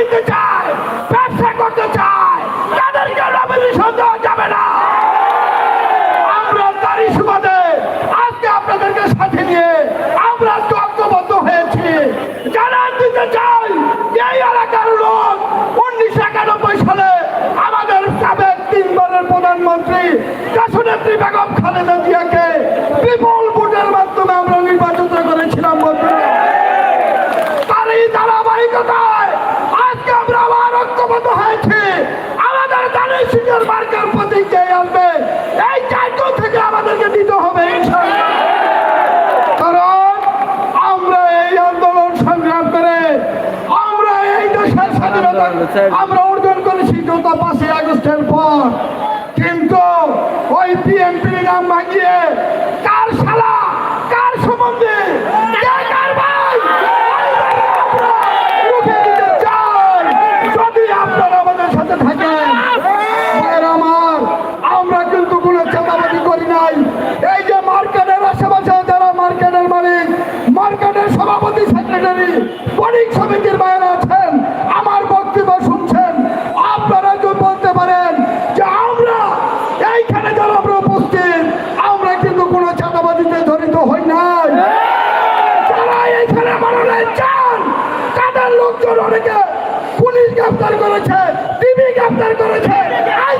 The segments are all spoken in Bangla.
কিনতে চায়, ব্যবসা করতে চায়, তাদেরকে দেওয়া যাবে না। আমরা তারই সুবাদে আজকে আপনাদেরকে সাথে নিয়ে আমরা হয়েছি। দিতে চাই এই এলাকার লোক উনিশশো একানব্বই সালে আমাদের সাবেক তিনবারের প্রধানমন্ত্রী দেশনেত্রী বেগম খালেদা জিয়াকে বিপুল ভোটের মাধ্যমে আমরা নির্বাচিত করেছিলাম তারই ধারাবাহিকতায় আজকে আমরা আবার ঐক্যবদ্ধ হয়েছি আমাদের দানের সিংহের মার্কার প্রতি কে আসবে এই দায়িত্ব থেকে আমাদেরকে দিতে হবে। কারণ আমরা এই আন্দোলন সংগ্রাম করে, আমরা এই দেশের স্বাধীনতা আমরা অর্জন করেছি গত পাঁচই আগস্টের পর কিন্তু ওই বিএনপির নাম ভাঙিয়ে কার শালা কার সম্বন্ধে কে কার ভাই আমরা রুখে দিতে চাই যদি আপনারা আমাদের সাথে থাকেন ভাইয়েরা আমার আমরা কিন্তু কোনো চাঁদাবাদি করি নাই এই যে মার্কেটের আশেপাশে যারা মার্কেটের মালিক মার্কেটের সভাপতি সেক্রেটারি সমিতির বাইরে আছেন, আমার বক্তব্য শুনছেন, আপনারা যদি বলতে পারেন যে আমরা এইখানে যারা আমরা উপস্থিত, আমরা কিন্তু কোনো চাঁদাবাদিতে জড়িত হই নাই। যারা এইখানে মারণে চান, তাদের লোকজন অনেকে পুলিশ গ্রেফতার করেছে টিভি গ্রেফতার করেছে আইন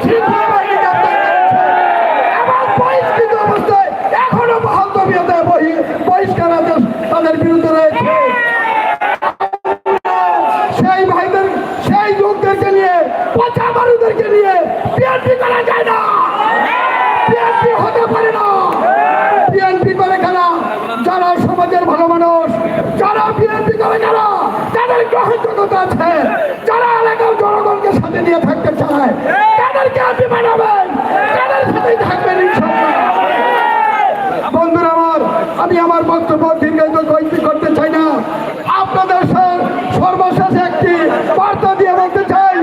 তাদের গ্রহণযোগ্যতা আছে যারা এলাকার জনগণকে সাথে নিয়ে থাকতে চায় তাদেরকে আপনি বানাবেন তাদের সাথেই থাকবেন ইনশাআল্লাহ বন্ধুরা আমার আমি আমার বক্তব্য দীর্ঘায়িত কয়েকটি করতে চাই না আপনাদের সর- সর্বশেষ একটি বার্তা দিয়ে বলতে চাই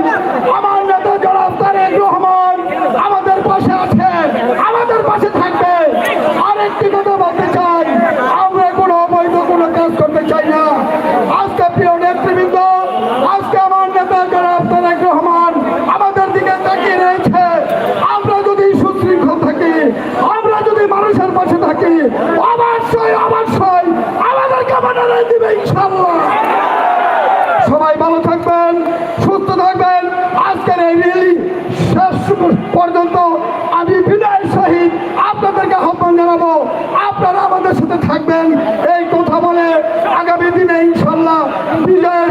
আমার নেতা জনাব তারেক রহমান আমাদের পাশে আছে আমাদের পাশে থাকবে আরেকটি কথা বলতে চাই আমরা কোনো অবৈধ কোনো কাজ করতে চাই না আজকে প্রিয় নেতৃবৃন্দ আজকে আমার নেতা জনাব তারেক রহমান আমাদের দিকে তাকিয়ে রয়েছে আমরা যদি সুশৃঙ্খল থাকি আমরা যদি মানুষের পাশে থাকি অবশ্যই অবশ্যই আমাদেরকে মনে দিবে ইনশাল্লাহ সবাই ভালো থাকবেন সুস্থ থাকবেন আজকের এই রেলি শেষ পর্যন্ত আমি বিদায়ের সহিত আপনাদেরকে আহ্বান জানাব আপনারা আমাদের সাথে থাকবেন এই কথা বলে আগামী দিনে ইনশাল্লাহ বিজয়ের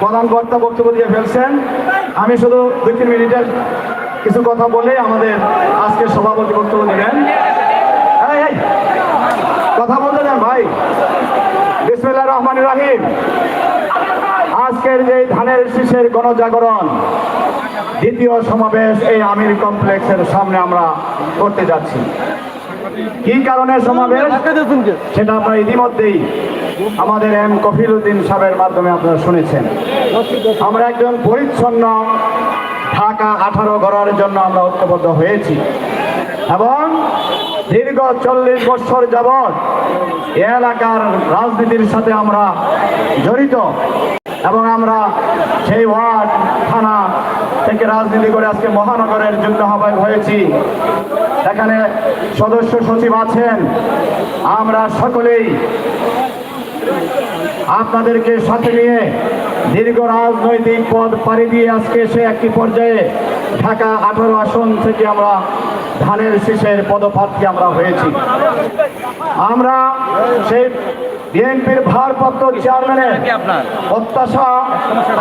প্রধান কর্তা বক্তব্য দিয়ে ফেলছেন। আমি শুধু দুই তিন মিনিটের কিছু কথা বলে আমাদের আজকের সভাপতি বক্তব্য এই, কথা বলতে দেন ভাই। বিসমিল্লাহ রহমান রাহিম। আজকের যে ধানের শীষের গণজাগরণ দ্বিতীয় সমাবেশ এই আমির কমপ্লেক্সের সামনে আমরা করতে যাচ্ছি। কি কারণে সমাবেশ? সেটা আপনারা ইতিমধ্যেই আমাদের এম কফিল উদ্দিন সাহেবের মাধ্যমে আপনারা শুনেছেন। আমরা একজন পরিচ্ছন্ন ঢাকা আঠারো গড়ার জন্য আমরা ঐক্যবদ্ধ হয়েছি। এবং দীর্ঘ চল্লিশ বছর যাবৎ এলাকার রাজনীতির সাথে আমরা জড়িত। এবং আমরা সেই ওয়ার্ড, থানা থেকে রাজনীতি করে আজকে মহানগরের যুদ্ধ আহ্বায়ক হয়েছি। এখানে সদস্য সচিব আছেন। আমরা সকলেই আপনাদেরকে সাথে নিয়ে দীর্ঘ রাজনৈতিক পদ পাড়ি দিয়ে আজকে সে একটি পর্যায়ে ঢাকা আঠারো আসন থেকে আমরা ধানের শীষের পদপ্রার্থী আমরা হয়েছি। আমরা সেই বিএনপির ভারপ্রাপ্ত চেয়ারম্যানের প্রত্যাশা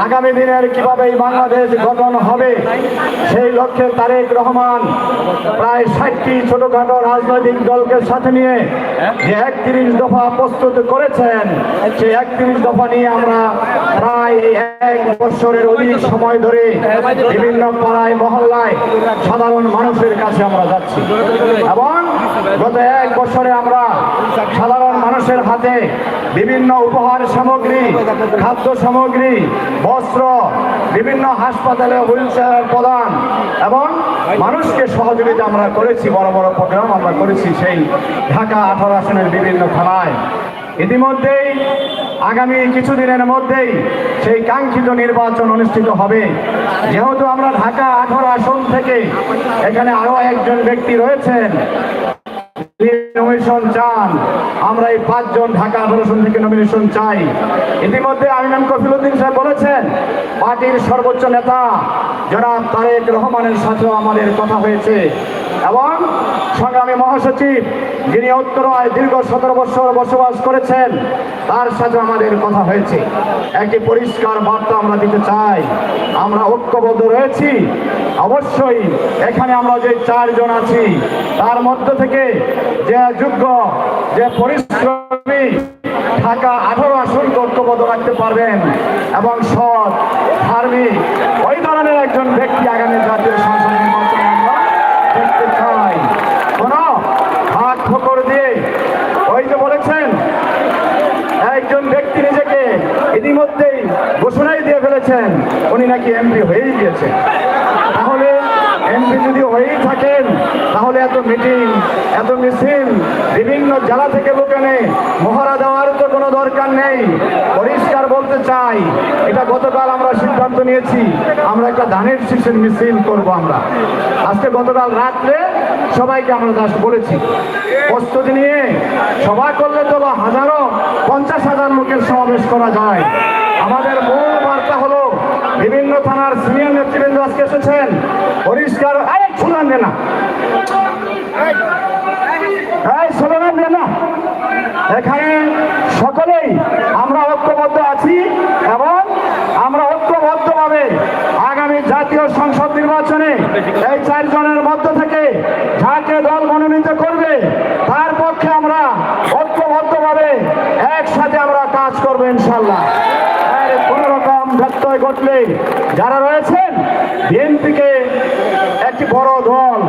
আগামী দিনের কীভাবে এই বাংলাদেশ গঠন হবে সেই লক্ষ্যে তারেক রহমান প্রায় ষাটটি ছোটখাটো রাজনৈতিক দলকে সাথে নিয়ে যে একত্রিশ দফা প্রস্তুত করেছেন সেই একত্রিশ দফা নিয়ে আমরা প্রায় এক বছরের অধিক সময় ধরে বিভিন্ন পাড়ায় মহল্লায় সাধারণ মানুষের কাছে আমরা যাচ্ছি। এবং গত এক বছরে আমরা সাধারণ মানুষের হাতে বিভিন্ন উপহার সামগ্রী, খাদ্য সামগ্রী, বস্ত্র, বিভিন্ন হাসপাতালে হুইল চেয়ার প্রদান এবং মানুষকে সহযোগিতা আমরা করেছি, বড় বড় প্রোগ্রাম আমরা করেছি সেই ঢাকা আঠারো আসনের বিভিন্ন থানায়। ইতিমধ্যেই, আগামী কিছুদিনের মধ্যেই সেই কাঙ্ক্ষিত নির্বাচন অনুষ্ঠিত হবে। যেহেতু আমরা ঢাকা আঠারো আসন থেকে এখানে আরও একজন ব্যক্তি রয়েছেন নমিনেশন চান আমরা এই পাঁচজন ঢাকা আঠারোশন থেকে নমিনেশন চাই। ইতিমধ্যে আমিনাম কফিলুদ্দিন সাহেব বলেছেন, পার্টির সর্বোচ্চ নেতা জনাব তারেক রহমানের সাথেও আমাদের কথা হয়েছে। এবং সংগ্রামী মহাসচিব যিনি উত্তরায় দীর্ঘ সতেরো বছর বসবাস করেছেন, তার সাথে আমাদের কথা হয়েছে। একটি পরিষ্কার বার্তা আমরা দিতে চাই। আমরা ঐক্যবদ্ধ রয়েছি। অবশ্যই এখানে আমরা যে চারজন আছি, তার মধ্য থেকে যে যোগ্য, যে পরিশ্রমী, ঢাকা আঠারো আসন ঐক্যবদ্ধ রাখতে পারবেন এবং সৎ ধার্মিক ওই ধরনের একজন ব্যক্তি আগামী জাতীয় সংসদ দিয়ে, ওই বলেছেন, একজন ব্যক্তি নিজেকে ইতিমধ্যেই ঘোষণাই দিয়ে ফেলেছেন, উনি নাকি হয়েই তাহলে এমপি যদি হয়েই থাকেন, তাহলে এত মিটিং এত মিছিল বিভিন্ন জেলা থেকে বোকানে মহড়া দেওয়ার তো কোনো দরকার নেই। পরিষ্কার বলতে চাই, এটা গতকাল আমরা সিদ্ধান্ত নিয়েছি, আমরা একটা ধানের শীষের মিছিল করব আমরা। আজকে গতকাল রাত্রে সবাইকে আমরা দাস বলেছি। প্রস্তুতি নিয়ে সভা করলে তো হাজারো, পঞ্চাশ হাজার লোকের সমাবেশ করা যায়। আমাদের মূল বার্তা হলো, বিভিন্ন থানার সিনিয়র নেতৃবৃন্দ আজকে এসেছেন। পরিষ্কার স্লোগান দেনা স্লোগান দেনা এখানে সকলেই আমরা ঐক্যবদ্ধ আছি এবং আমরা ঐক্যবদ্ধভাবে আগামী জাতীয় সংসদ নির্বাচনে এই চারজনের মধ্য থেকে যাকে দল মনোনীত করবে তার পক্ষে আমরা ঐক্যবদ্ধভাবে একসাথে আমরা কাজ করব ইনশাল্লাহ আর কোনো রকম ব্যত্যয় ঘটলে যারা রয়েছেন বিএনপিকে একটি বড় দল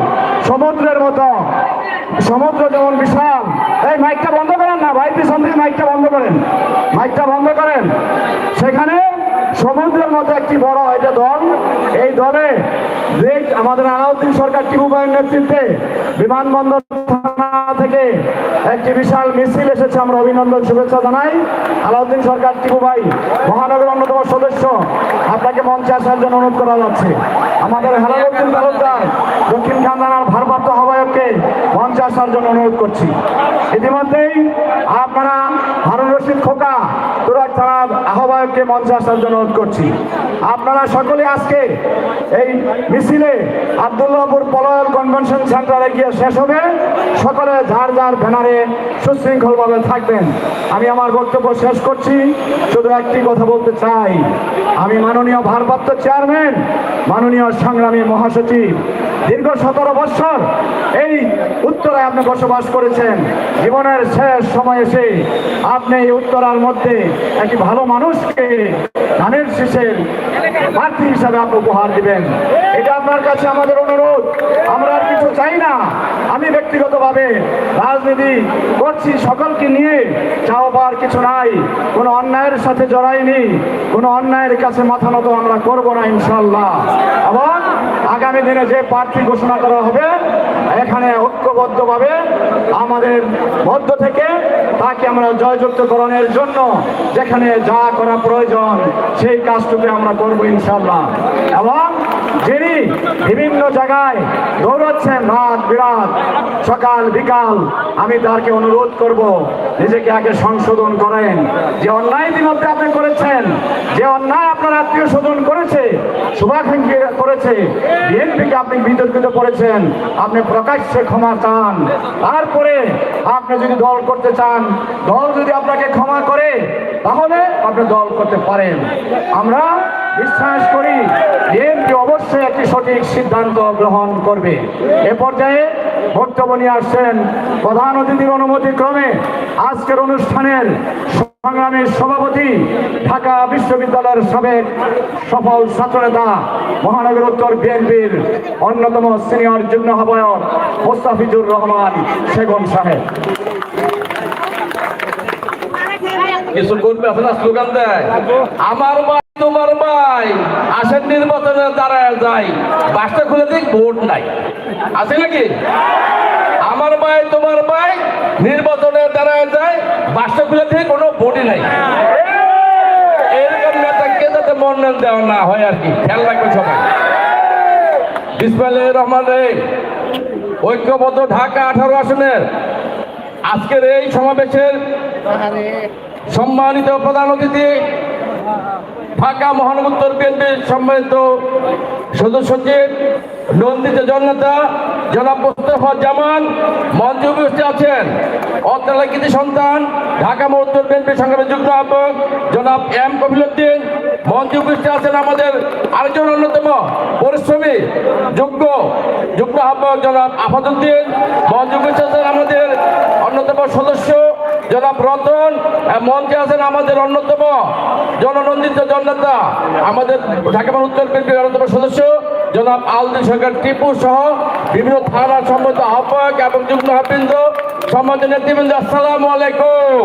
সমুদ্রের মতো। সমুদ্র যেমন বিশাল। এই মাইকটা বন্ধ করেন না, ভাই, পিছন মাইকটা বন্ধ করেন। মাইকটা বন্ধ করেন। সেখানে সমুদ্রের মতো একটি বড় এটা দল। এই দলে আমাদের আলাউদ্দিন সরকার টিপু ভাইয়ের নেতৃত্বে বিমানবন্দর থেকে একটি বিশাল মিছিল এসেছে। আমরা অভিনন্দন, শুভেচ্ছা জানাই। আলাউদ্দিন সরকার, টিপু ভাই মহানগর অন্যতম সদস্য, আপনাকে মঞ্চে আসার জন্য অনুরোধ করা যাচ্ছে। আমাদের হেলালুদ্দিন তালুকদার, দক্ষিণ খানদানার ভারপ্রাপ্ত আহ্বায়ককে মঞ্চে আসার জন্য অনুরোধ করছি। ইতিমধ্যেই আপনারা রশিদ খোকা তুরাক থানার আহ্বায়ককে মঞ্চে আসার জন্য অনুরোধ করছি। আপনারা সকলে আজকে এই মিছিলে আবদুল্লাহপুর পলয়ল কনভেনশন সেন্টারে গিয়ে শেষ হবে। সকলে যার যার ব্যানারে সুশৃঙ্খলভাবে থাকবেন। আমি আমার বক্তব্য শেষ করছি। শুধু একটি কথা বলতে চাই। আমি মাননীয় ভারপ্রাপ্ত চেয়ারম্যান, মাননীয় সংগ্রামী মহাসচিব, দীর্ঘ সতেরো বৎসর এই উত্তরায় আপনি বসবাস করেছেন। জীবনের শেষ সময় এসে আপনি এই উত্তরার মধ্যে একটি ভালো মানুষকে ধানের শীষের প্রার্থী হিসাবে আপনি উপহার দিবেন। এটা আপনার কাছে আমাদের অনুরোধ। আমরা আর কিছু চাই না। আমি ব্যক্তিগতভাবে রাজনীতি করছি সকলকে নিয়ে। চাও পাওয়ার কিছু নাই। কোনো অন্যায়ের সাথে জড়াইনি। কোনো অন্যায়ের কাছে মাথা নত আমরা করব না ইনশাল্লাহ এবং আগামী দিনে যে প্রার্থী ঘোষণা করা হবে, এখানে ঐক্যবদ্ধভাবে আমাদের মধ্য থেকে তাকে আমরা জয়যুক্তকরণের জন্য যেখানে যা করা প্রয়োজন, সেই কাজটুকু আমরা করব ইনশাল্লাহ এবং যিনি বিভিন্ন জায়গায় দৌড়াচ্ছেন, রাত বিরাত, সকাল, বিকাল, আমি তাকে অনুরোধ করব, নিজেকে আগে সংশোধন করেন। যে অন্যায় ইতিমধ্যে আপনি করেছেন, যে অন্যায় আপনার আত্মীয় স্বজন করেছে, শুভাকাঙ্ক্ষী করেছে, বিএনপিকে আপনি বিতর্কিত করেছেন, আপনি প্রকাশ্যে ক্ষমা চান। তারপরে আপনি যদি দল করতে চান, দল যদি আপনাকে ক্ষমা করে, তাহলে আপনি দল করতে পারেন। আমরা বিশ্বাস করি, বিএনপি অবশ্যই একটি সঠিক সিদ্ধান্ত গ্রহণ করবে। এ পর্যায়ে বক্তব্য আসছেন প্রধান অতিথির অনুমতি ক্রমে আজকের অনুষ্ঠানের সংগ্রামের সভাপতি, ঢাকা বিশ্ববিদ্যালয়ের সাবেক সফল ছাত্রনেতা মহানগর উত্তর বিএনপির অন্যতম সিনিয়র যুগ্ম আহ্বায়ক মোস্তাফিজুর রহমান সেগুন সাহেব। কিছু করবে, আপনারা স্লোগান দেয়। আমার তোমার ভাই আসেন নির্বাচনে দাঁড়ায় যাই বাসটা খুলে দিক ভোট নাই। আছে নাকি? আমার ভাই, তোমার ভাই নির্বাচনে দাঁড়ায় যায়, বাসটা খুলে দিয়ে কোনো ভোটই নাই। এরকম নেতাকে যাতে মনোনয়ন দেওয়া না হয় আর কি, খেয়াল রাখবে সবাই। বিসমাইল রহমান ঐক্যবদ্ধ ঢাকা আঠারো আসনের আজকের এই সমাবেশের সম্মানিত প্রধান অতিথি ঢাকা মহানগর উত্তর বিএনপির সম্মানিত সদস্য সচিব নন্দিত জননেতা জনাব মোস্তফা জামান মঞ্চে উপস্থিত আছেন অত্যালাকিত সন্তান, ঢাকা মহানগর উত্তর বিএনপির সংগ্রামী যুগ্ম আহ্বায়ক জনাব এম কবিলুদ্দিন মঞ্চে উপস্থিত আছেন আমাদের আরেকজন অন্যতম পরিশ্রমী যোগ্য যুগ্ম আহ্বায়ক জনাব আফাদুদ্দিন মঞ্চে উপস্থিত আছেন আমাদের অন্যতম সদস্য জনাব রতন। মঞ্চে আছেন আমাদের অন্যতম জননন্দিত জননেতা আমাদের ঢাকা উত্তর বিএনপির অন্যতম সদস্য, জনাব আলদিন সরকার টিপু সহ বিভিন্ন থানার সম্মত আহ্বায়ক এবং যুগ্ম আহ্বৃন্দ সম্মানিত নেতৃবৃন্দ, আসসালামু আলাইকুম।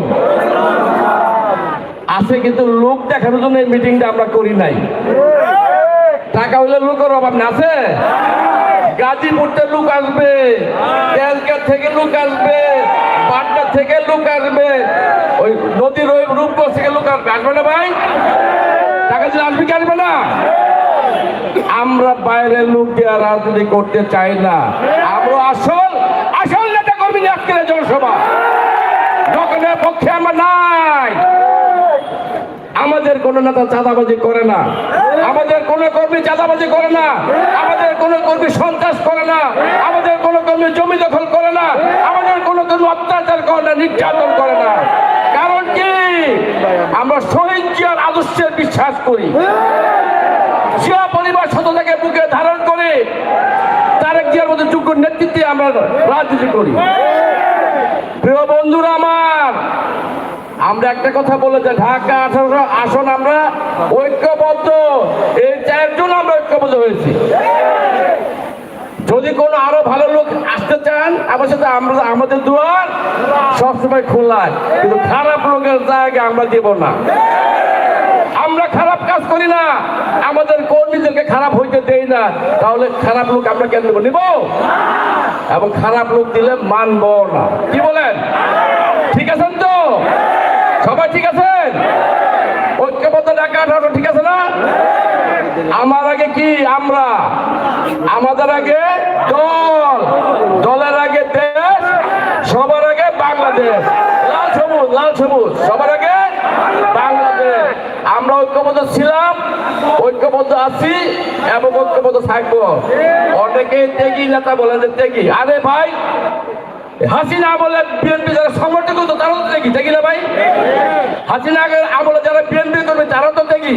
আছে কিন্তু লোক দেখানোর জন্য এই মিটিংটা আমরা করি নাই। টাকা হলে লোকের অভাব না, আছে? গাজীপুরতে লোক আসবে তেলকার থেকে লোক আসবে পাটনা থেকে লোক আসবে। ওই নদীর ওই রূপগঞ্জ থেকে লোক আসবে। আসবে না ভাই? টাকা দিলে আসবে কি আসবে না? আমরা বাইরের লোক দিয়ে রাজনীতি করতে চাই না। আমরা আসল আসল নেতা কর্মী আজকের জনসভা। পক্ষে আমরা নাই। আমাদের কোন নেতা চাঁদাবাজি করে না। আমাদের কোন কর্মী চাঁদাবাজি করে না। আমাদের কোন কর্মী সন্ত্রাস করে না। আমাদের কোন কর্মী জমি দখল করে না। আমাদের কোন কর্মী অত্যাচার করে না, নির্যাতন করে না। কারণ কি? আমরা শহীদ জিয়ার আদর্শের বিশ্বাস করি। জিয়া পরিবার শতটাকে বুকে ধারণ করে তারেক জিয়ার মতো যোগ্য নেতৃত্বে আমরা রাজনীতি করি। প্রিয় বন্ধুরা আমার আমরা একটা কথা বলে যে ঢাকা আঠারো আসন আমরা ঐক্যবদ্ধ। এই চারজন আমরা ঐক্যবদ্ধ হয়েছি। যদি কোনো আরও ভালো লোক আসতে চান, আমার সাথে আমরা আমাদের দুয়ার সবসময় খোলা। কিন্তু খারাপ লোকের জায়গা আমরা দেব না। আমরা খারাপ কাজ করি না। আমাদের কর্মীদেরকে খারাপ হইতে দেই না। তাহলে খারাপ লোক আমরা কেন নেব। এবং খারাপ লোক দিলে মানব না। কি বলেন? ঠিক আছেন তো? সবাই ঠিক আছেন ঐক্যবদ্ধ ঢাকা আঠারো, ঠিক আছে না? আমার আগে কি? আমরা। আমাদের আগে দল। দলের আগে দেশ, সবার আগে বাংলাদেশ। লাল সবুজ লাল সবুজ। সবার আগে বাংলাদেশ। আমরা ঐক্যবদ্ধ ছিলাম, ঐক্যবদ্ধ আছি এবং ঐক্যবদ্ধ থাকব। অনেকে ত্যাগী নেতা বলেন যে ত্যাগী আরে ভাই হাসিনা আমলে বিএনপি যারা সমর্থন করতো তারাও তো দেখি দেখি না ভাই? হাসিনা আমলে যারা বিএনপি করবে, তারাও তো দেখি।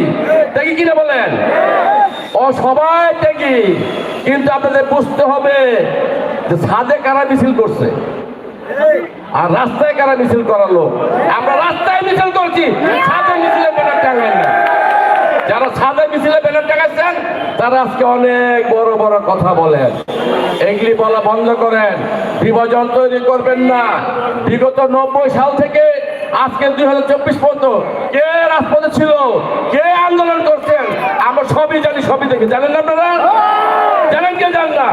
দেখি কিনা বলেন? ও সবাই দেখি। কিন্তু আপনাদের বুঝতে হবে যে ছাদে কারা মিছিল করছে? আর রাস্তায় কারা মিছিল করালো আমরা রাস্তায় মিছিল করছি। ছাদে মিছিলে ব্যানার টাঙাই না। যারা ছাদে মিছিলে ব্যানার টাঙাচ্ছেন তারা আজকে অনেক বড় বড় কথা বলেন। এগুলি বলা বন্ধ করেন। বিভাজন তৈরি করবেন না। বিগত নব্বই সাল থেকে আজকে দুই হাজার চব্বিশ পর্যন্ত কে রাজপথে ছিল? কে আন্দোলন করছেন? আমরা সবই জানি, সবই দেখি। জানেন না আপনারা? জানেন কে জান না?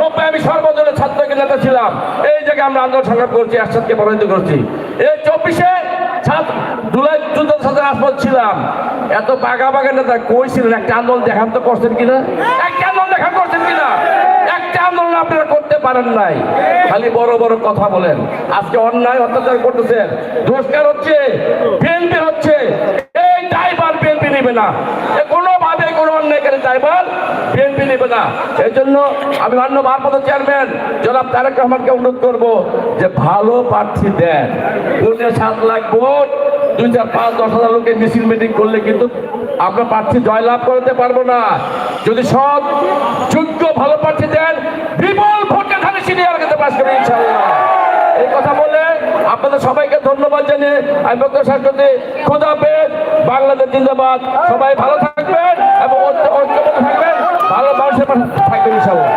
নব্বই আমি সর্বদলের ছাত্রকে নেতা ছিলাম। এই জায়গায় আমরা আন্দোলন সংগ্রাম করছি একসাথে পরাজিত করছি। এই চব্বিশে ছাত্র রাজপথ ছিলাম এত বাঘা বাঘা নেতা কই ছিলেন একটা আন্দোলন দেখান তো করছেন কিনা? একটা দেখা করছেন কিনা? একটা আন্দোলন আপনারা করতে পারেন নাই। খালি বড় বড় কথা বলেন। আজকে অন্যায় অত্যাচার করতেছেন। দুষ্কার হচ্ছে, বিএনপি হচ্ছে। এই ড্রাইভার বিএনপি নেবে না। কোনোভাবে কোনো অন্যায়কারী ড্রাইভার বিএনপি নেবে না। এই জন্য আমি মান্য ভারপ্রাপ্ত চেয়ারম্যান জনাব তারেক রহমানকে অনুরোধ করব যে ভালো প্রার্থী দেন। পৌনে সাত লাখ ভোট দুই চার পাঁচ, দশ হাজার লোকের মিছিল মিটিং করলে কিন্তু আমরা প্রার্থী জয়লাভ করতে পারব না। যদি সৎ যোগ্য ভালো প্রার্থী দেন, বিপুল ভোটে খালি সিনিয়র কাছে পাশ ইনশাল্লাহ এই কথা বলে আপনাদের সবাইকে ধন্যবাদ জানিয়ে আমি বক্তব্য শেষ করতে খোদা বাংলাদেশ জিন্দাবাদ। সবাই ভালো থাকবেন এবং থাকবেন। ভালো মানুষের পাশে থাকবেন ইনশাল্লাহ